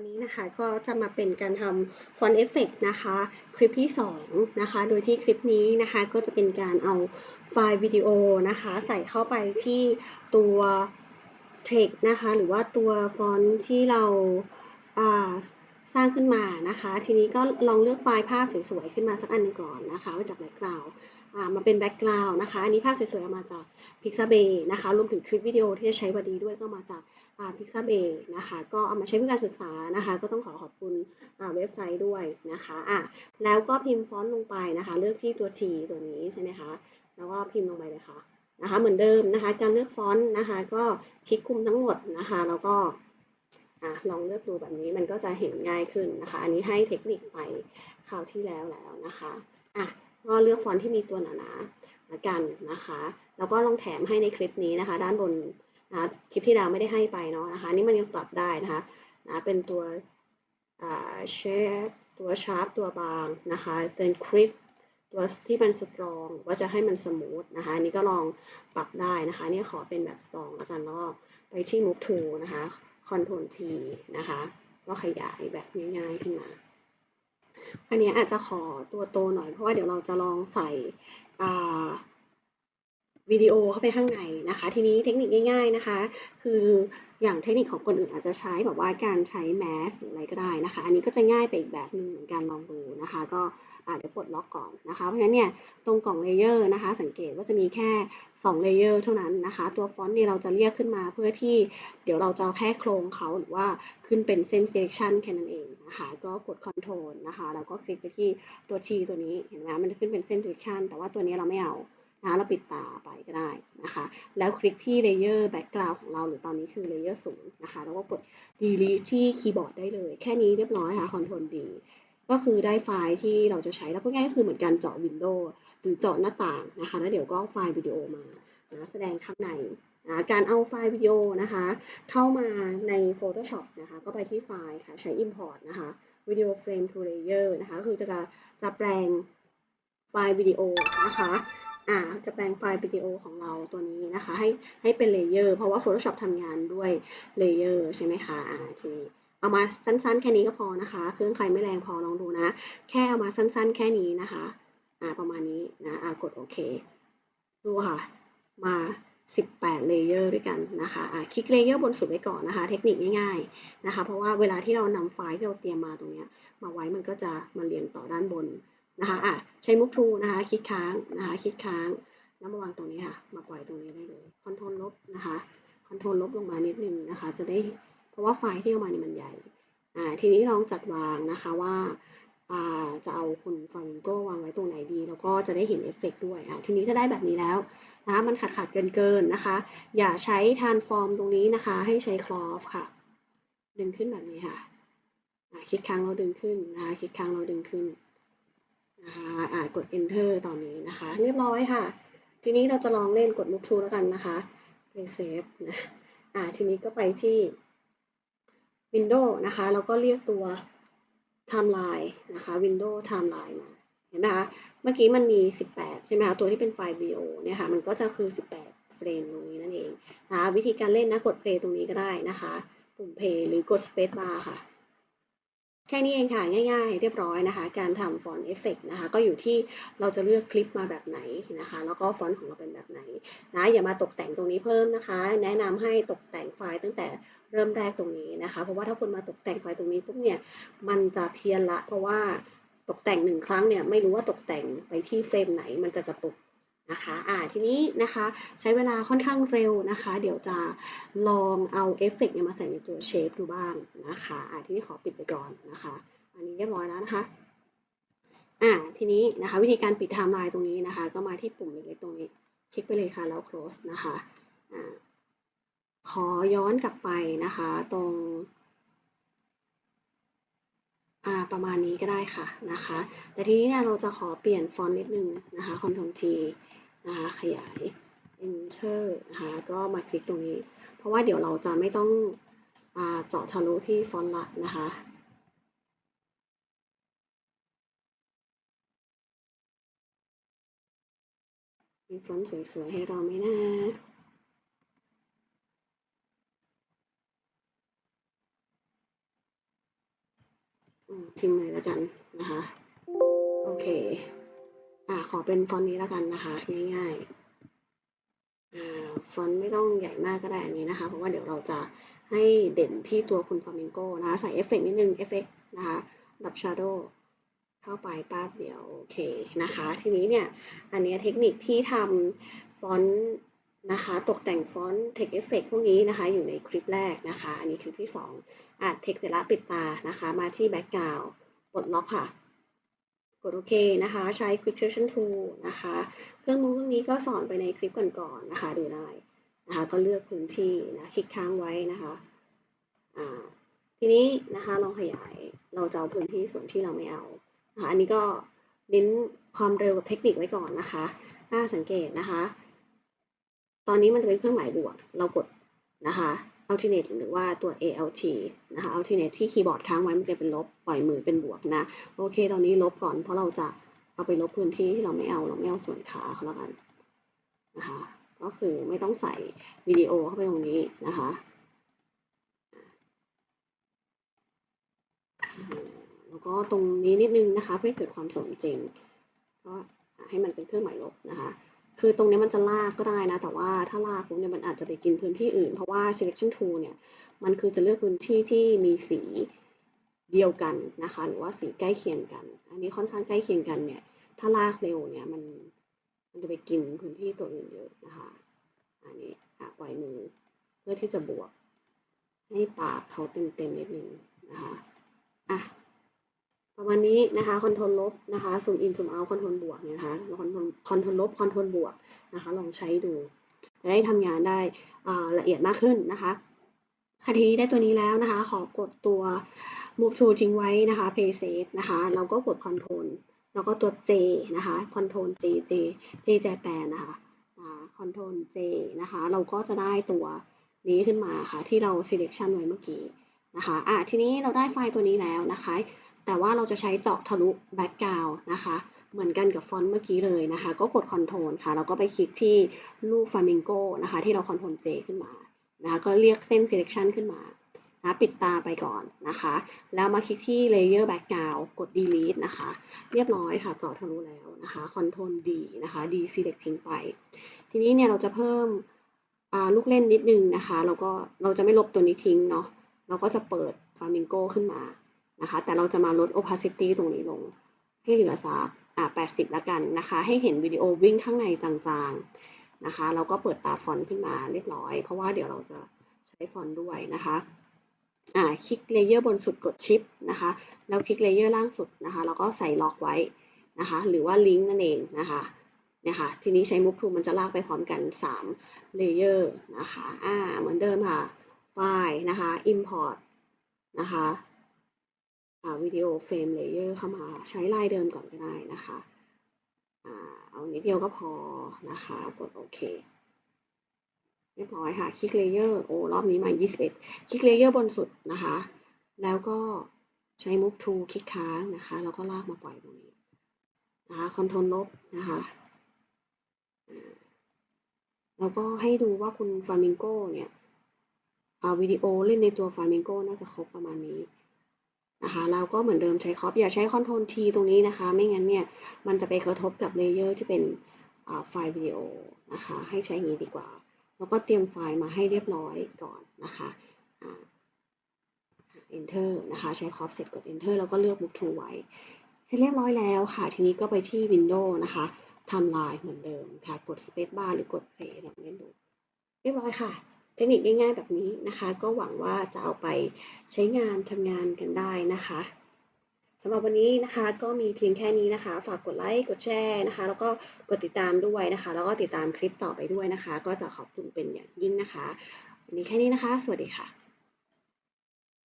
วันนี้นะคะก็จะมาเป็นการทำฟอนต์เอฟเฟกนะคะคลิปที่ 2 นะคะ โดยที่คลิปนี้นะคะก็จะเป็นการเอาไฟล์วิดีโอนะคะ ใส่เข้าไปที่ตัวเทคนะคะ หรือว่าตัวฟอนต์ที่เรา สร้างขึ้นมานะคะ ทีนี้ก็ลองเลือกไฟล์ภาพสวยๆขึ้นมาสักอันหนึงก่อนนะคะมาจากแบ็กกราวด์มาเป็นแบ็กกราวด์นะคะ อันนี้ภาพสวยๆเอามาจาก Pixabay นะคะรวมถึงคลิปวิดีโอที่จะใช้วันนี้ด้วยก็มาจากพิกซาเบนะคะ ก็เอามาใช้เพื่อการศึกษานะคะ ก็ต้องขอขอบคุณเว็บไซต์ด้วยนะคะอะแล้วก็พิมพ์ฟอนต์ลงไปนะคะ เลือกที่ตัว T ตัวนี้ใช่ไหมคะแล้วก็พิมพ์ลงไปเลยค่ะนะคะ เหมือนเดิมนะคะ การเลือกฟอนต์นะคะ ก็คลิกคุมทั้งหมดนะคะ แล้วก็ อะลองเลือกดูแบบนี้มันก็จะเห็นง่ายขึ้นนะคะ อันนี้ให้เทคนิคไปคราวที่แล้วแล้วนะคะอะก็เลือกฟอนต์ที่มีตัวหนาๆละกันนะคะ แล้วก็ลองแถมให้ในคลิปนี้นะคะ ด้านบนนะคลิปที่แล้วไม่ได้ให้ไปเนาะนะคะ นี่มันยังปรับได้นะคะนะเป็นตัวเชฟตัวชาร์ปตัวบางนะคะเป็นคลิปตัวที่มันสตรองว่าจะให้มันสมูทนะคะอันนี้ก็ลองปรับได้นะคะนี่ขอเป็นแบบสตรองแล้วกันแล้วก็ไปที่ move to นะคะ control T นะคะ ก็ขยายแบบง่ายๆขึ้นมาอันนี้อาจจะขอตัวโตหน่อยเพราะว่าเดี๋ยวเราจะลองใส่ วิดีโอเข้าไปข้างในนะคะ ทีนี้เทคนิคง่าย ๆนะคะ คืออย่างเทคนิคของคนอื่นอาจจะใช้แบบว่าการใช้แมสหรืออะไรก็ได้นะคะ อันนี้ก็จะง่ายไปอีกแบบหนึ่งเหมือนกันลองดูนะคะ ก็เดี๋ยวปลดล็อกก่อนนะคะ เพราะฉะนั้นเนี่ยตรงกล่องเลเยอร์นะคะ สังเกตว่าจะมีแค่2เลเยอร์เท่านั้นนะคะ ตัวฟอนต์เนี่ยเราจะเรียกขึ้นมาเพื่อที่เดี๋ยวเราจะแค่โครงเขาหรือว่าขึ้นเป็นเส้น selection แค่นั้นเองนะคะ ก็กด control นะคะ แล้วก็คลิกไปที่ตัว T ตัวนี้ เห็นไหมมันจะขึ้นเป็นเส้น selection แต่ว่าตัวนี้เราไม่เอา นะเราปิดตาไปก็ได้นะคะ แล้วคลิกที่เลเยอร์แบ็กกราวของเราหรือตอนนี้คือเลเยอร์ศูนย์นะคะ แล้วก็กด delete ที่คีย์บอร์ดได้เลย แค่นี้เรียบร้อยค่ะ Ctrl D ก็คือได้ไฟล์ที่เราจะใช้แล้วก็ง่ายก็คือเหมือนกันเจาะวินโดว์หรือเจาะหน้าต่างนะคะ แล้วเดี๋ยวก็ไฟล์วิดีโอมานะแสดงข้างในนะการเอาไฟล์วิดีโอนะคะ เข้ามาใน Photoshop นะคะ ก็ไปที่ไฟล์ค่ะ ใช้ Import นะคะ Video Frame to Layer นะคะ คือจะจะแปลงไฟล์วิดีโอนะคะ อ่าจะแปลงไฟล์วิดีโอของเราตัวนี้นะคะ ให้ให้เป็นเลเยอร์เพราะว่า Photoshop ทำงานด้วยเลเยอร์ใช่ไหมคะอ่าทีนี้เอามาสั้นๆ แค่นี้ก็พอนะคะ เครื่องใครไม่แรงพอลองดูนะ แค่เอามาสั้นๆ แค่นี้นะคะอ่าประมาณนี้นะอ่ากดโอเค ดูค่ะ มา18เลเยอร์ด้วยกันนะคะอ่าคลิกเลเยอร์บนสุดไว้ก่อนนะคะ เทคนิคง่ายๆนะคะ เพราะว่าเวลาที่เรานำไฟล์ที่เราเตรียมมาตรงนี้มาไว้มันก็จะมาเรียงต่อด้านบน นะคะอะใช้มุกทูนะคะคลิกค้างนะคะคลิกค้างแล้วมาวางตรงนี้ค่ะ มาปล่อยตรงนี้ได้เลยคอนโทรลลบนะคะคอนโทรลลบลงมานิดนึงนะคะ จะได้เพราะว่าไฟล์ที่เอามาเนี่ยมันใหญ่อ่าทีนี้ลองจัดวางนะคะว่าอ่าจะเอาคุณฟามิงโกวางไว้ตรงไหนดี แล้วก็จะได้เห็นเอฟเฟกด้วยอ่าทีนี้ถ้าได้แบบนี้แล้วนะคะมันขาดขาดเกินเกินนะคะ อย่าใช้ทานฟอร์มตรงนี้นะคะ ให้ใช้คลอฟค่ะ ดึงขึ้นแบบนี้ค่ะคลิกค้างเราดึงขึ้นนะคะคลิกค้างเราดึงขึ้น อ่ากด enter ตอนนี้นะคะ เรียบร้อยค่ะ ทีนี้เราจะลองเล่นกด move to แล้วกันนะคะไป save นะอ่าทีนี้ก็ไปที่ window นะคะ แล้วก็เรียกตัว timeline นะคะ window timeline มาเห็นไหมคะ เมื่อกี้มันมี 18 ใช่ไหมคะ ตัวที่เป็นไฟล์ VO เนี่ยค่ะ มันก็จะคือ 18 เฟรมตรงนี้นั่นเองนะะวิธีการเล่นนะ กด play ตรงนี้ก็ได้นะคะ ปุ่ม play หรือกด space bar ค่ะ แค่นี้เองค่ะ ง่ายๆ เรียบร้อยนะคะ การทำฟอนต์เอฟเฟกนะคะ ก็อยู่ที่เราจะเลือกคลิปมาแบบไหนนะคะ แล้วก็ฟอนต์ของเราเป็นแบบไหนนะอย่ามาตกแต่งตรงนี้เพิ่มนะคะ แนะนำให้ตกแต่งไฟล์ตั้งแต่เริ่มแรกตรงนี้นะคะ เพราะว่าถ้าคุณมาตกแต่งไฟล์ตรงนี้ปุ๊บเนี่ยมันจะเพี้ยนละ เพราะว่าตกแต่งหนึ่งครั้งเนี่ยไม่รู้ว่าตกแต่งไปที่เฟรมไหนมันจะกระตุก นะคะอ่าทีนี้นะคะใช้เวลาค่อนข้างเร็วนะคะ เดี๋ยวจะลองเอาเอฟเฟกต์มาใส่ในตัวเชฟดูบ้างนะคะอ่าทีนี้ขอปิดไปก่อนนะคะ อันนี้เรียบร้อยแล้วนะคะอ่าทีนี้นะคะวิธีการปิดไทม์ไลน์ตรงนี้นะคะ ก็มาที่ปุ่มเล็กๆตรงนี้ คลิกไปเลยค่ะแล้ว close นะคะอ่าขอย้อนกลับไปนะคะ ตรง ประมาณนี้ก็ได้ค่ะนะคะ แต่ทีนี้เนี่ยเราจะขอเปลี่ยนฟอนต์นิดนึงนะคะ Ctrl T นะคะขยาย Enter นะคะก็มาคลิกตรงนี้ เพราะว่าเดี๋ยวเราจะไม่ต้องอเจาะทะลุที่ฟอนต์ละนะคะมีฟอนต์สวยๆให้เราไหมนะ อืมพิมเลยแล้วกันนะคะ โอเค อ่าขอเป็นฟอนต์นี้แล้วกันนะคะ ง่ายๆอ่าฟอนต์ไม่ต้องใหญ่มากก็ได้อันนี้นะคะ เพราะว่าเดี๋ยวเราจะให้เด่นที่ตัวคุณฟลามิงโกนะคะ ใส่เอฟเฟกต์นิดนึงเอฟเฟกต์นะคะดับชาร์โดเข้าไปป้าบเดียวโอเคนะคะ ทีนี้เนี่ย อันนี้เทคนิคที่ทำฟอนต์ นะคะ ตกแต่งฟอนต์ text effect พวกนี้นะคะ อยู่ในคลิปแรกนะคะ อันนี้คลิปที่ 2อ่าน text เสร็จแล้วปิดตานะคะ มาที่ background ปลดล็อกค่ะ กดโอเคนะคะ ใช้ quick selection tool นะคะ เครื่องมือเครื่องนี้ก็สอนไปในคลิปก่อนๆนะคะ ดูได้นะคะ ก็เลือกพื้นที่นะ คลิกค้างไว้นะคะอ่าทีนี้นะคะลองขยายเราจะเอาพื้นที่ส่วนที่เราไม่เอานะคะอันนี้ก็เน้นความเร็วกับเทคนิคไว้ก่อนนะคะน่าสังเกตนะคะ ตอนนี้มันจะเป็นเครื่องหมายบวก เรากดนะคะ alternate หรือว่าตัว alt นะคะ alternate ที่คีย์บอร์ดค้างไว้มันจะเป็นลบ ปล่อยมือเป็นบวกนะ โอเค ตอนนี้ลบก่อน เพราะเราจะเอาไปลบพื้นที่ที่เราไม่เอา เราไม่เอาส่วนขาเขาแล้วกันนะคะ ก็คือไม่ต้องใส่วิดีโอเข้าไปตรงนี้นะคะแล้วก็ตรงนี้นิดนึงนะคะ เพื่อเกิดความสมจริง ก็ให้มันเป็นเครื่องหมายลบนะคะ คือตรงนี้มันจะลากก็ได้นะ แต่ว่าถ้าลากปุ๊บเนี่ยมันอาจจะไปกินพื้นที่อื่น เพราะว่า selection tool เนี่ย มันคือจะเลือกพื้นที่ที่มีสีเดียวกันนะคะ หรือว่าสีใกล้เคียงกัน อันนี้ค่อนข้างใกล้เคียงกันเนี่ย ถ้าลากเร็วเนี่ยมันมันจะไปกินพื้นที่ตัวอื่นเยอะนะคะ อันนี้อะปล่อยมือเพื่อที่จะบวก ให้ปากเขาเต็มๆนิดนึงนะคะ อะ ประมาณนี้นะคะคอนโทรลลบนะคะซูมอินซูมเอาคอนโทรลบวกเนี่ยนะคะคอนโทรลคอนโทรลลบคอนโทรลบวกนะคะลองใช้ดู จะได้ทำงานได้ละเอียดมากขึ้นนะคะค่ะทีนี้ได้ตัวนี้แล้วนะคะ ขอกดตัว move to ทิ้งไว้นะคะ play safe นะคะเราก็กด control แล้วก็ตัว J นะคะ control J J J แจแปนนะคะคอ่า control J นะคะ เราก็จะได้ตัวนี้ขึ้นมาค่ะ ที่เรา selection ไว้เมื่อกี้นะคะอะทีนี้เราได้ไฟล์ตัวนี้แล้วนะคะ แต่ว่าเราจะใช้เจาะทะลุ background นะคะ เหมือนกันกับฟอนต์เมื่อกี้เลยนะคะ ก็กด Ctrl ค่ะ แล้วก็ไปคลิกที่รูป Flamingo นะคะ ที่เรา Ctrl J ขึ้นมานะคะก็เรียกเส้น selection ขึ้นมานะปิดตาไปก่อนนะคะ แล้วมาคลิกที่ layer background กด delete นะคะ เรียบร้อยค่ะเจาะทะลุแล้วนะคะ Ctrl D นะคะ D select ทิ้งไป ทีนี้เนี่ยเราจะเพิ่มลูกเล่นนิดนึงนะคะ แล้วก็เราจะไม่ลบตัวนี้ทิ้งเนาะ เราก็จะเปิด Flamingo ขึ้นมา นะคะ แต่เราจะมาลด opacity ตรงนี้ลง ให้เหลือสักอ่า80ละกันนะคะ ให้เห็นวิดีโอวิ่งข้างในจางๆนะคะ เราก็เปิดตาฟอนต์ขึ้นมาเรียบร้อย เพราะว่าเดี๋ยวเราจะใช้ฟอนต์ด้วยนะคะอ่าคลิกเลเยอร์บนสุดกดชิปนะคะ แล้วคลิกเลเยอร์ล่างสุดนะคะ แล้วก็ใส่ล็อกไว้นะคะ หรือว่าลิงก์นั่นเองนะคะเนี่ยค่ะ ทีนี้ใช้มุกทูมันจะลากไปพร้อมกัน3เลเยอร์นะคะ อ่า เหมือนเดิมค่ะ ไฟล์นะคะ import นะคะ วิดีโอเฟรมเลเยอร์เข้ามาใช้ลายเดิมก่อนก็ได้นะคะอ่าเอานิดเดียวก็พอนะคะ กดโอเคเรียบร้อยค่ะ คลิกเลเยอร์โอ้รอบนี้มา 21 คลิกเลเยอร์บนสุดนะคะ แล้วก็ใช้ move to คลิกค้างนะคะ แล้วก็ลากมาปล่อยตรงนี้นะคะ คอนโทรลลบนะคะแล้วก็ให้ดูว่าคุณฟลามิงโกเนี่ยวิดีโอเล่นในตัวฟลามิงโกน่าจะครบประมาณนี้ นะคะเราก็เหมือนเดิมใช้คอปอย่าใช้คอนโทรลทีตรงนี้นะคะ ไม่งั้นเนี่ย มันจะไปกระทบกับเลเยอร์ที่เป็นไฟล์วิดีโอนะคะ ให้ใช้งนี้ดีกว่า แล้วก็เตรียมไฟล์มาให้เรียบร้อยก่อนนะคะ enter นะคะ ใช้คอปเสร็จกด enter แล้วก็เลือก book to ไว้เสร็จเรียบร้อยแล้วค่ะ ทีนี้ก็ไปที่ Windows นะคะทำลายเหมือนเดิมค่ะ กด space bar หรือกด play ลองเล่นดู เรียบร้อยค่ะ เทคนิคง่ายๆแบบนี้นะคะ ก็หวังว่าจะเอาไปใช้งานทำงานกันได้นะคะสำหรับวันนี้นะคะก็มีเพียงแค่นี้นะคะ ฝากกดไลค์กดแชร์นะคะ แล้วก็กดติดตามด้วยนะคะ แล้วก็ติดตามคลิปต่อไปด้วยนะคะ ก็จะขอบคุณเป็นอย่างยิ่งนะคะ วันนี้แค่นี้นะคะ สวัสดีค่ะ